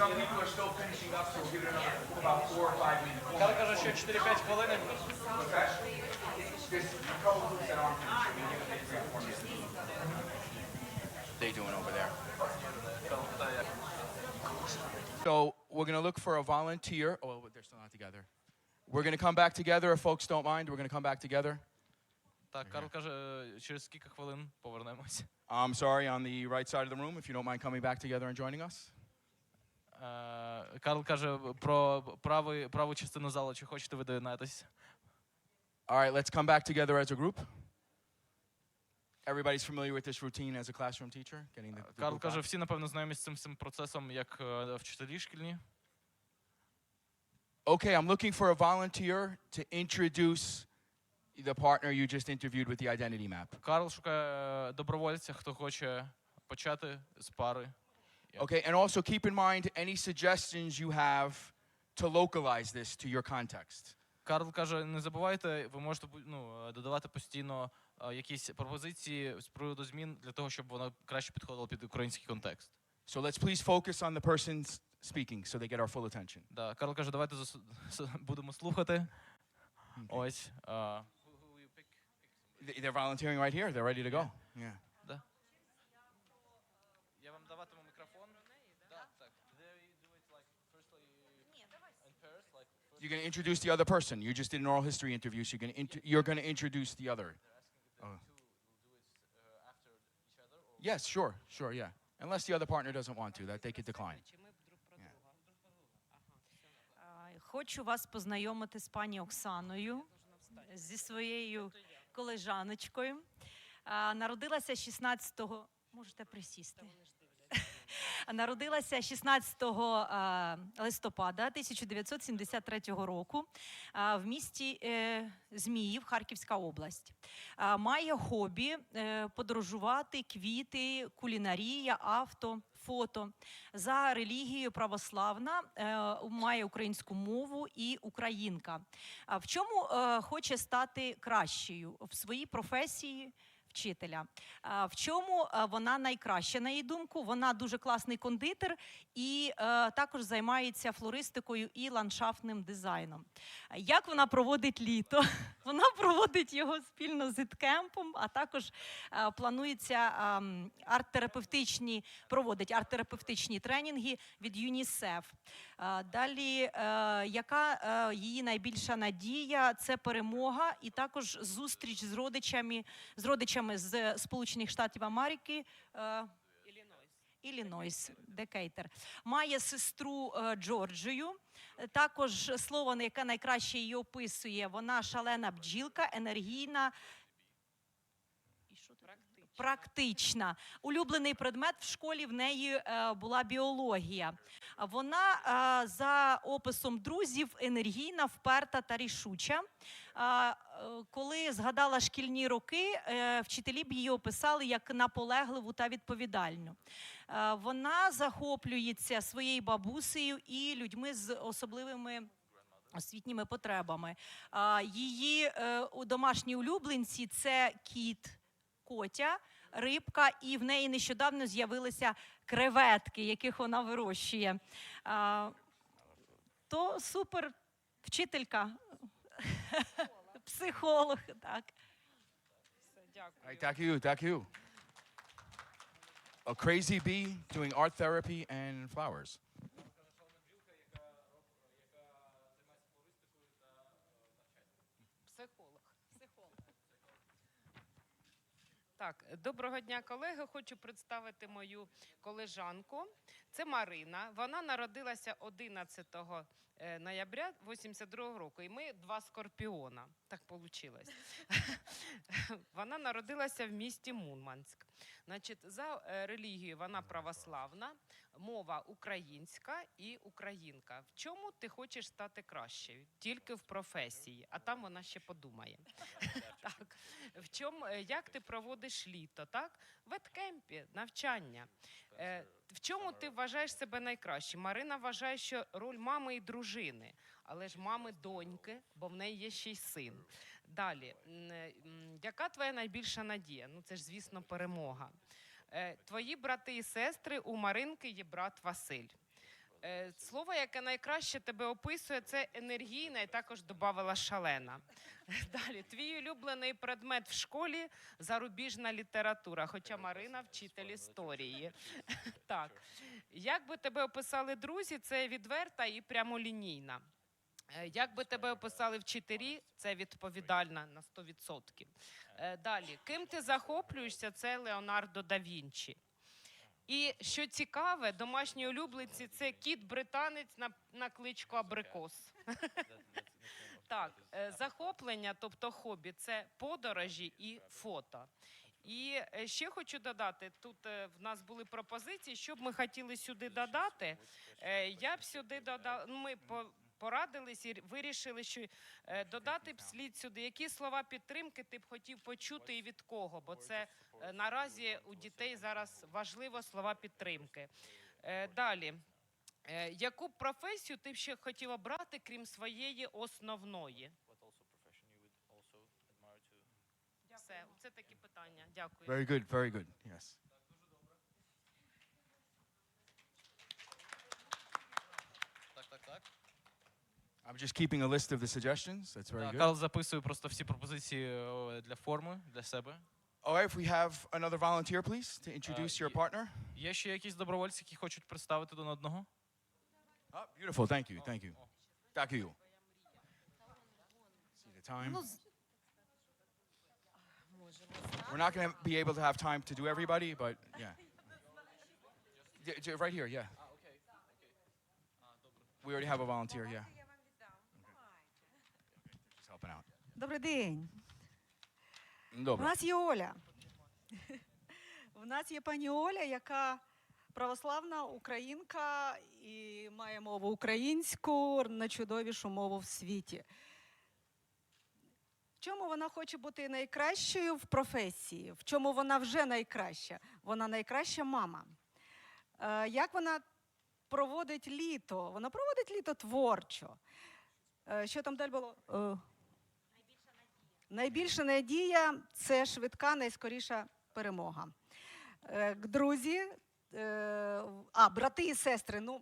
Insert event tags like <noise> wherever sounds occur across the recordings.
Some people are still finishing up, so we'll give it another about four or five minutes. Карл каже, що 4-5 хвилин. Okay? There's a couple of groups that aren't finishing. We'll give it three or four minutes. they doing over there? So we're gonna look for a volunteer. Oh, they're still not together. We're gonna come back together if folks don't mind. We're gonna come back together. Так, Карл каже, через скільки хвилин повернемось. I'm sorry, on the right side of the room, if you don't mind coming back together and joining us. Е, Карл каже про правий, праву частину залу, чи хочете ви доєднатись. All right, let's come back together as a group. Everybody's familiar with this routine as a classroom teacher, getting the, the Карл group каже, back. всі, напевно, знайомі з цим всім процесом, як е, вчителі шкільні. Okay, I'm looking for a volunteer to introduce the partner you just interviewed with the identity map. Карл шукає добровольця, хто хоче почати з пари. Okay, and also keep in mind any suggestions you have to localize this to your context. Карл каже: не забувайте, ви можете бу- ну, е, додавати постійно е, якісь пропозиції з приводу змін для того, щоб воно краще підходило під український контекст. So let's please focus on the person s- speaking so they get our full attention. Да, Карл каже, давайте зас- с- будемо слухати. Ось. е, Th- They're volunteering right here. They're ready to go. Yeah. You're going to introduce the other person. You just did an oral history interview, so you're going to inter- you're going to introduce the other. Oh. Yes, sure, sure, yeah. Unless the other partner doesn't want to, that they could decline. Чи ми друг про друга? А, Хочу вас познайомити з пані Оксаною, зі своєю колежаночкою. А, Народилася 16-го. Можете присісти. Народилася 16 листопада 1973 року в місті е, Зміїв, Харківська область. Має хобі е, подорожувати, квіти, кулінарія, авто, фото. За релігією православна, е, має українську мову і українка. В чому е, хоче стати кращою в своїй професії? Вчителя. В чому е, вона найкраща, на її думку? Вона дуже класний кондитер і е, також займається флористикою і ландшафтним дизайном. Як вона проводить літо? <laughs> Вона проводить його спільно з іткемпом, а також е, планується ем, арт-терапевтичні, проводить арт-терапевтичні тренінги від ЮНІСЕФ. Далі, е, яка е, її найбільша надія? Це перемога і також зустріч з родичами, з родичами з Сполучених Штатів Америки. е, Іллінойс, Декейтер. Має сестру Джорджію. Також слово, яке найкраще її описує, вона шалена бджілка, енергійна. Практична. Улюблений предмет в школі в неї була біологія. Вона е, за описом друзів енергійна, вперта та рішуча. Е, Коли згадала шкільні роки, е, вчителі б її описали як наполегливу та відповідальну. Е, Вона захоплюється своєю бабусею і людьми з особливими. Освітніми потребами. Її е, домашні улюбленці це кіт, котя, рибка, і в неї нещодавно з'явилися креветки, яких вона вирощує. То супер вчителька, психолог, так. Thank you. A crazy bee doing art therapy and flowers. Так, доброго дня, колеги. Хочу представити мою колежанку. Це Марина. Вона народилася 11 е, ноября 82 року. І ми два скорпіона. Так вийшло. <laughs> Вона народилася в місті Мурманськ. Значить, за е, релігією вона православна, мова українська і українка. В чому ти хочеш стати кращою? Тільки в професії, а там вона ще подумає. Так. В чому, е, як ти проводиш літо, так? В еткемпі, навчання. Е, В чому ти вважаєш себе найкраще? Марина вважає, що роль мами і дружини, але ж мами доньки, бо в неї є ще й син. Далі, е, яка твоя найбільша надія? Ну, це ж, звісно, перемога. Е, Твої брати і сестри, у Маринки є брат Василь. Е, Слово, яке найкраще тебе описує, це енергійна і також додавала шалена. <laughs> Далі, твій улюблений предмет в школі зарубіжна література, хоча Марина вчитель історії. <laughs> Так. Як би тебе описали друзі, це відверта і прямолінійна. Е, Як би тебе описали вчителі, це відповідальна на 100%. Е, Далі, ким ти захоплюєшся, це Леонардо да Вінчі. І що цікаве, домашні улюбленці це кіт британець на, на кличку Абрикос. <laughs> Так, е, захоплення, тобто хобі, це подорожі і фото. І ще хочу додати: тут в нас були пропозиції, що б ми хотіли сюди додати. Я б сюди додала. ну, Ми по- порадились і вирішили, що е, додати б слід сюди, які слова підтримки ти б хотів почути і від кого, бо це е, наразі у дітей зараз важливо слова підтримки. Е, Далі. Яку професію ти б ще хотів обрати, крім своєї основної? Все, це такі питання. Дякую. Very good, very good. Yes. I'm just keeping a list of the suggestions. That's very Так, good. Карл записує просто всі пропозиції е, для форми, для себе. All right, if we have another volunteer, please, to introduce your ye- partner. Є ще якісь добровольці, які хочуть представити один одного? Oh, beautiful. Thank you. Thank you. Thank you. See the time. Ну, з- We're not going to be able to have time to do everybody, but yeah. Yeah, j- Right here, yeah. We already have a volunteer, yeah. Добрий день. У нас є Оля. <laughs> У нас є пані Оля, яка православна українка і має мову українську, найчудовішу мову в світі. В чому вона хоче бути найкращою в професії? В чому вона вже найкраща? Вона найкраща мама. Е, Як вона проводить літо? Вона проводить літо творчо. Е, Що там далі було? Найбільша надія це швидка, найскоріша перемога. Е, Друзі, е, а, брати і сестри, ну,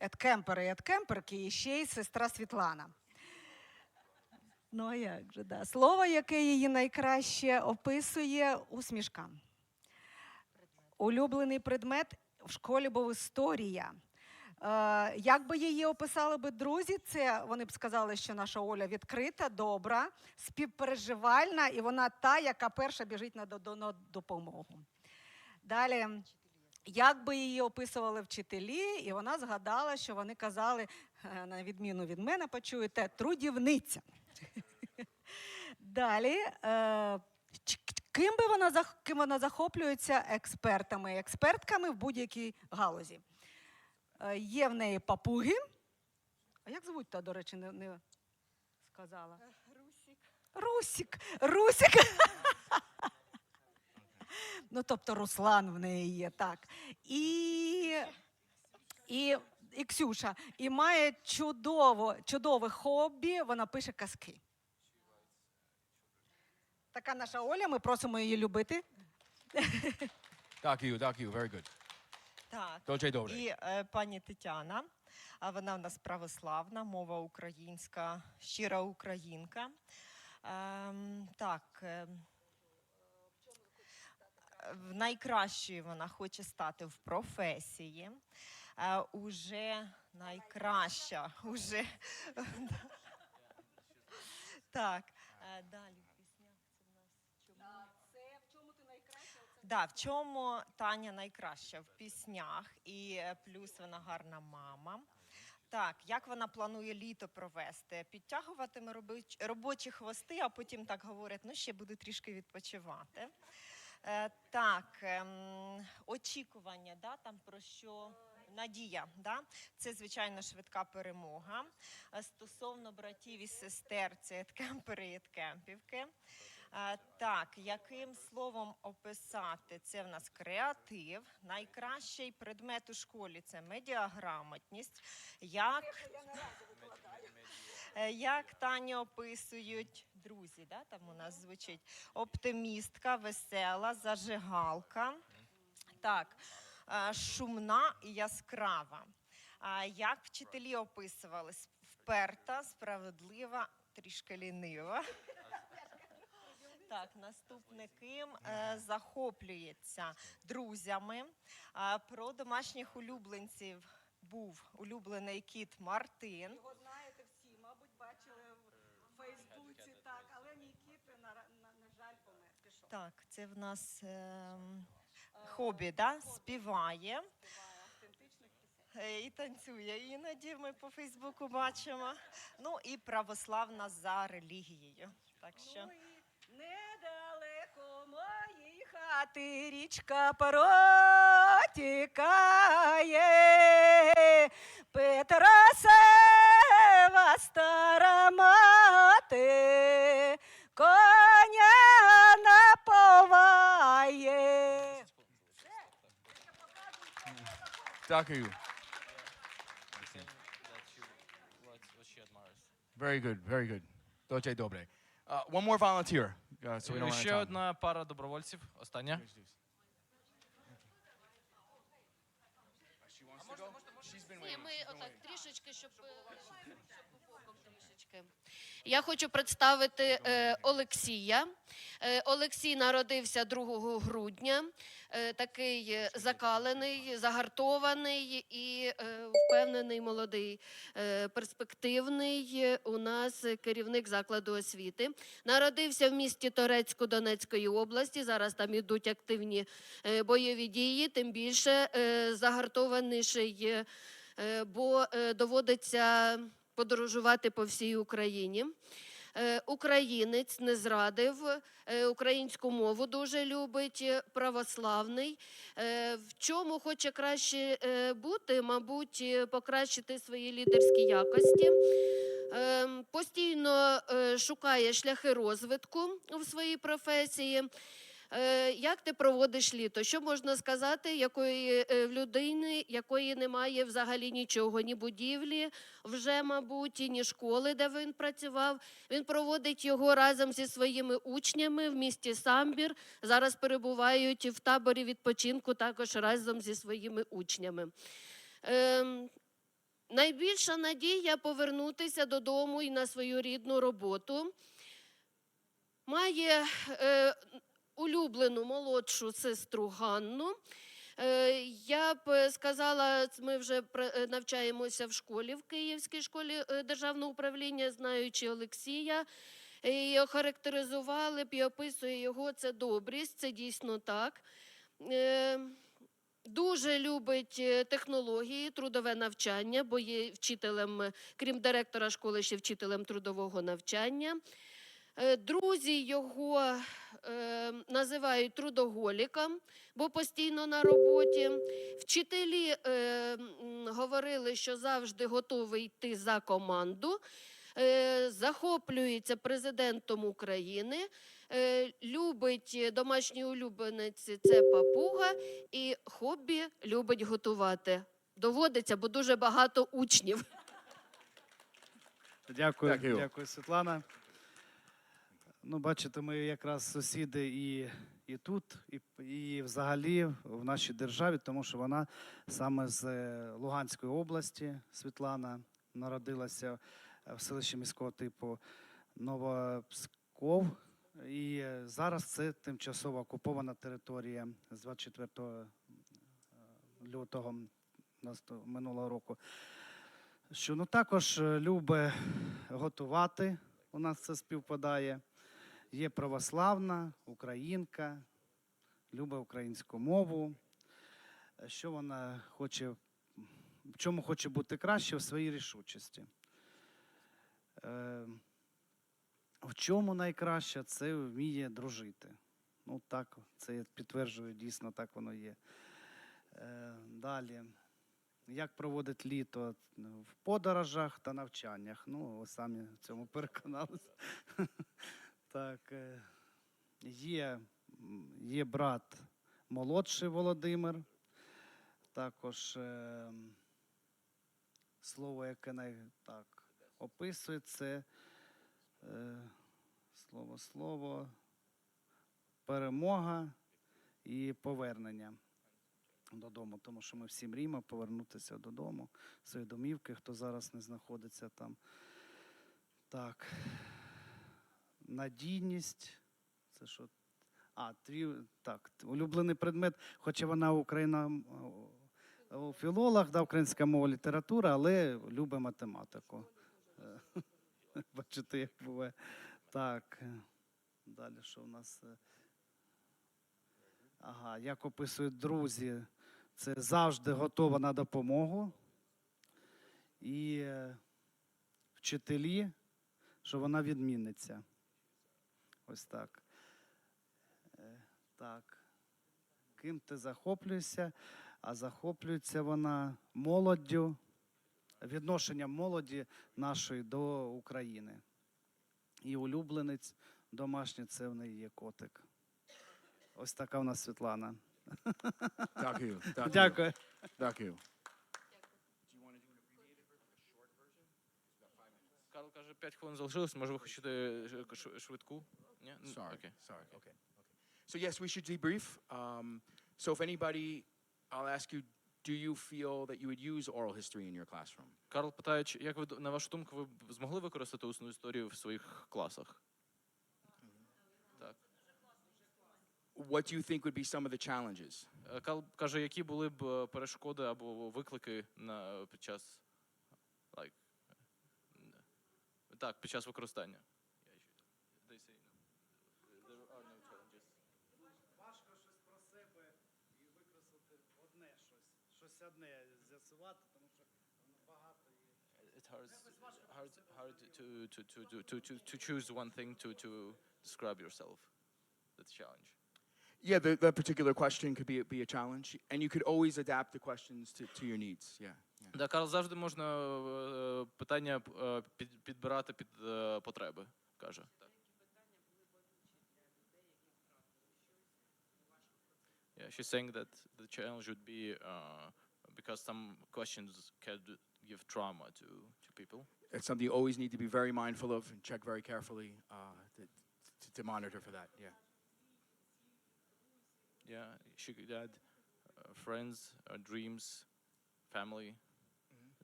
еткемпери, еткемперки, і ще й сестра Світлана. Ну, а як же, да. Слово, яке її найкраще описує усмішка. Улюблений предмет в школі був історія. Е, як би її описали би друзі, це вони б сказали, що наша Оля відкрита, добра, співпереживальна, і вона та, яка перша біжить на, до- до- на допомогу. Далі, як би її описували вчителі, і вона згадала, що вони казали, е, на відміну від мене, почуєте, трудівниця. <laughs> Далі. Е, Ким би вона ким вона захоплюється експертами, експертками в будь-якій галузі. Е, Є в неї папуги. А як звуть та, до речі, не, не сказала? Русік. Русік. Русік. <laughs> ну, тобто Руслан в неї є, так. І, і, і Ксюша. І має чудово, чудове хобі, вона пише казки. Така наша Оля, ми просимо її любити. Дякую, дякую. Very good. Так. Дуже добре. І е, пані Тетяна, а вона в нас православна, мова українська, щира українка. Ем, так. ем, в найкращою вона хоче стати в професії. Е, уже найкраща. Уже. <laughs> так. Е, далі в піснях це в нас чому? Да, в чому Таня найкраща? В піснях, і е, плюс вона гарна мама. Так, як вона планує літо провести? Підтягуватиме робочі хвости, а потім так говорять, ну ще буду трішки відпочивати. Е, так, ем, очікування, да, там про що надія, да? це звичайно швидка перемога. Е, Стосовно братів і сестер, це еткемпери <laughs> і еткемпівки. Так, яким словом описати? Це в нас креатив. Найкращий предмет у школі це медіаграмотність. Як, Е, як Таню описують друзі, да? там у нас звучить оптимістка, весела, зажигалка. Так, е, шумна і яскрава. А як вчителі описувались? Вперта, справедлива, трішки лінива. Так, наступний Ким е, захоплюється друзями. А, про домашніх улюбленців був улюблений кіт Мартин. Його знаєте всі, мабуть, бачили в Фейсбуці, так, але мій кіт, на, на, на жаль, помер. Пішов. Так, це в нас ем, хобі, да? співає. Співає автентичних пісень. Е, І танцює іноді ми по Фейсбуку бачимо. Ну і православна за релігією. Так що Ну і недалеко моєї хати річка протікає, Петросева стара мати, коня наповає. Дякую. That you, what, what she admires. Very good, very good. Дуже добре. Uh, one more volunteer. Uh, so we don't run out Ще of time. одна пара добровольців. Остання. Ні, ми отак трішечки, щоб, е, щоб боком. Я хочу представити е, Олексія. Е, Олексій народився 2 грудня. Е, такий е, закалений, загартований і е, впевнений молодий, е, перспективний у нас керівник закладу освіти. Народився в місті Торецьку Донецької області. Зараз там ідуть активні е, бойові дії, тим більше е, загартованіший, е, бо е, доводиться подорожувати по всій Україні. Е, Українець не зрадив, е, українську мову дуже любить, е, православний. В чому хоче краще бути, мабуть, покращити свої лідерські якості. Ем, Постійно шукає шляхи розвитку в своїй професії. Е, Як ти проводиш літо? Що можна сказати, якої е, в людини, якої немає взагалі нічого, ні будівлі, вже, мабуть, ні школи, де він працював. Він проводить його разом зі своїми учнями в місті Самбір. Зараз перебувають в таборі відпочинку також разом зі своїми учнями. Ем, Найбільша надія повернутися додому і на свою рідну роботу. Має е, улюблену молодшу сестру Ганну. Е, Я б е, сказала, ми вже е, навчаємося в школі в Київській школі державного управління, знаючи Олексія. І охарактеризували б і описує його це добрість, це дійсно так. Дуже любить технології, трудове навчання, бо є вчителем, крім директора школи, ще вчителем трудового навчання. Е, Друзі його е, називають трудоголіком, бо постійно на роботі. Вчителі е, говорили, що завжди готовий йти за команду. Е, захоплюється президентом України, е, любить домашній улюбленець це папуга, і хобі любить готувати. Доводиться, бо дуже багато учнів. Дякую, Дякую. дякую, Світлана. Ну, бачите, ми якраз сусіди і, і тут, і, і взагалі в нашій державі, тому що вона саме з е, Луганської області, Світлана, народилася е, в селищі міського типу Новопсков. І е, зараз це тимчасово окупована територія з 24 е, лютого минулого року що ну також любить готувати. У нас це співпадає. Є православна, українка, любить українську мову. Що вона хоче, в чому хоче бути краще в своїй рішучості. Е, В чому найкраще це вміє дружити. Ну так, це я підтверджую, дійсно так воно є. Е, Далі як проводить літо в подорожах та навчаннях. Ну, ви самі в цьому переконалися. Так, е, є, є брат молодший Володимир. Також е, слово, яке най, так, описує це е, слово, слово, перемога і повернення. додому, тому що ми всі мріємо повернутися додому, свої домівки, хто зараз не знаходиться там. Так. Надійність. Це що? А, твій, так, улюблений предмет, хоча вона Україна о, філолог, да, українська мова література, але любить математику. <laughs> Бачите, як буває. Так. Далі що в нас? Ага, як описують друзі, це завжди готова на допомогу. І е, вчителі, що вона відмінниця. Ось так. Е, Так. Ким ти захоплюєшся? А захоплюється вона молоддю, відношенням молоді нашої до України. І улюбленець домашній це в неї є котик. Ось така в нас Світлана. Дякую. Дякую. Дякую. Карл каже, 5 хвилин залишилось, може ви хочете е, швидку? Ні? Н- Sorry. Окей. Sorry. Okay. Okay. So yes, we should debrief. Um, so if anybody, I'll ask you, do you feel that you would use oral history in your classroom? Карл питає, чи- як ви д- на вашу думку, ви б змогли використати усну історію в своїх класах? Так. What do you think would be some of the challenges? Е, Карл каже, які були б е, перешкоди або виклики на під час like, е, так, під час використання. It's hard, hard, hard to, to, to, to, to, to, to choose one thing to, to describe yourself. That's a challenge. Yeah, the, the particular question could be, be a challenge, and you could always adapt the questions to, to your needs. Yeah. yeah. Да, Карл, завжди можна е, питання е, під, підбирати під е, потреби, каже. Так. Yeah, she's saying that the challenge would be uh, because some questions can give trauma to, to people. It's something you always need to be very mindful of and check very carefully uh, to, to, to monitor for that. Yeah. Yeah, she could add uh, friends, uh, dreams, family.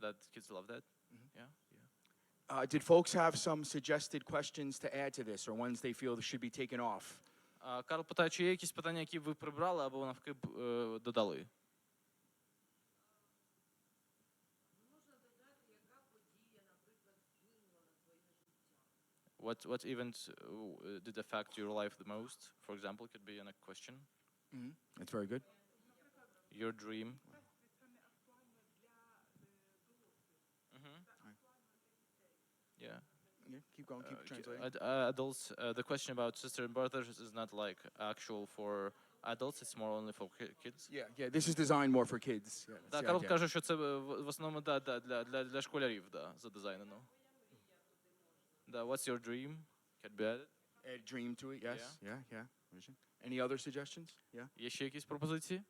That kids love that. Yeah, yeah. Uh, did folks have some suggested questions to add to this, or ones they feel should be taken off? А Карл питає, чи є якісь питання, які ви прибрали або навки б, е, додали? What what event uh, w- uh, did affect your life the most? For example, could be in a question. Mm-hmm. That's very good. Your dream. Mhm. Yeah. Yeah, keep going, keep Uh, ki- translating. ad- uh, adults. Uh, the question about sister and brothers is not like actual for adults. It's more only for ki- kids. Yeah, yeah. This is designed more for kids. Yeah, that's Так, the Карл idea. каже, що це в в основному да, да, для, для, для школярів да, задизайнено. Да, what's your dream? Could be added. Add dream to it. Yes. Yeah, yeah. Vision. Any other suggestions? Yeah. Є ще якісь пропозиції?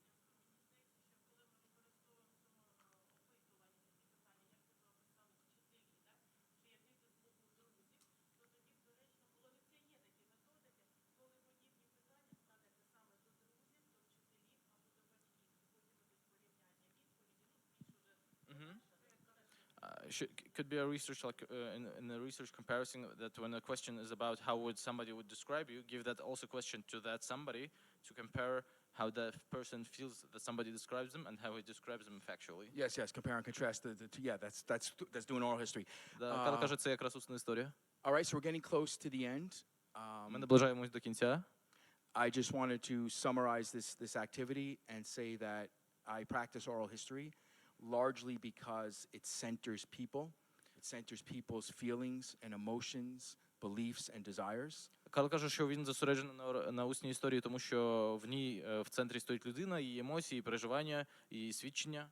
should, c- could be a research like uh, in, in a research comparison that when a question is about how would somebody would describe you, give that also question to that somebody to compare how that person feels that somebody describes them and how he describes them factually. Yes, yes. Compare and contrast the, the two. Yeah, that's that's that's doing oral history. Да, Карл А. каже, це якраз усна історія. All right, so we're getting close to the end. Ми Um, наближаємось до кінця. I just wanted to summarize this this activity and say that I practice oral history largely because it centers people. It centers people's feelings and emotions, beliefs and desires. Карл каже, що він зосереджений на, ор- на усній історії, тому що в ній е, в центрі стоїть людина, її емоції, її переживання, її свідчення.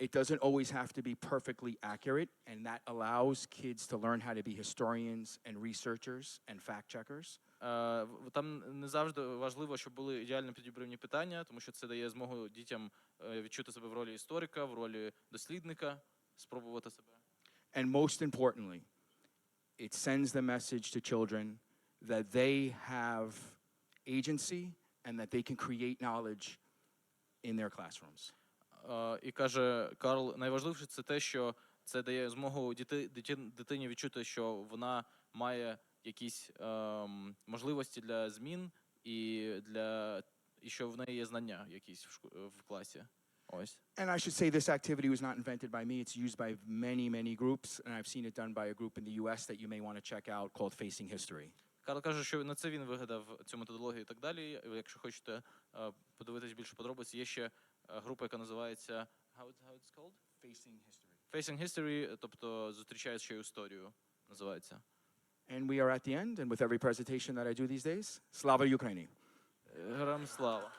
It doesn't always have to be perfectly accurate, and that allows kids to learn how to be historians and researchers and fact checkers. Е, в- Там не завжди важливо, щоб були ідеально підібрані питання, тому що це дає змогу дітям е, відчути себе в ролі історика, в ролі дослідника, спробувати себе. And most importantly, it sends the message to children that they have agency and that they can create knowledge in their classrooms. Е, І каже Карл, найважливіше це те, що це дає змогу дитині відчути, що вона має якісь ем, можливості для змін і для і що в неї є знання якісь в, шку- в класі. Ось. And I should say this activity was not invented by me. It's used by many, many groups, and I've seen it done by a group in the US that you may want to check out called Facing History. Карл каже, що на це він вигадав цю методологію і так далі. Якщо хочете е, подивитись більше подробиць, є ще е, група, яка називається how, it- how it's called? Facing History. Facing History, тобто зустрічаючи історію, називається. And we are at the end, and with every presentation that I do these days, Slava Ukraini. Героям слава.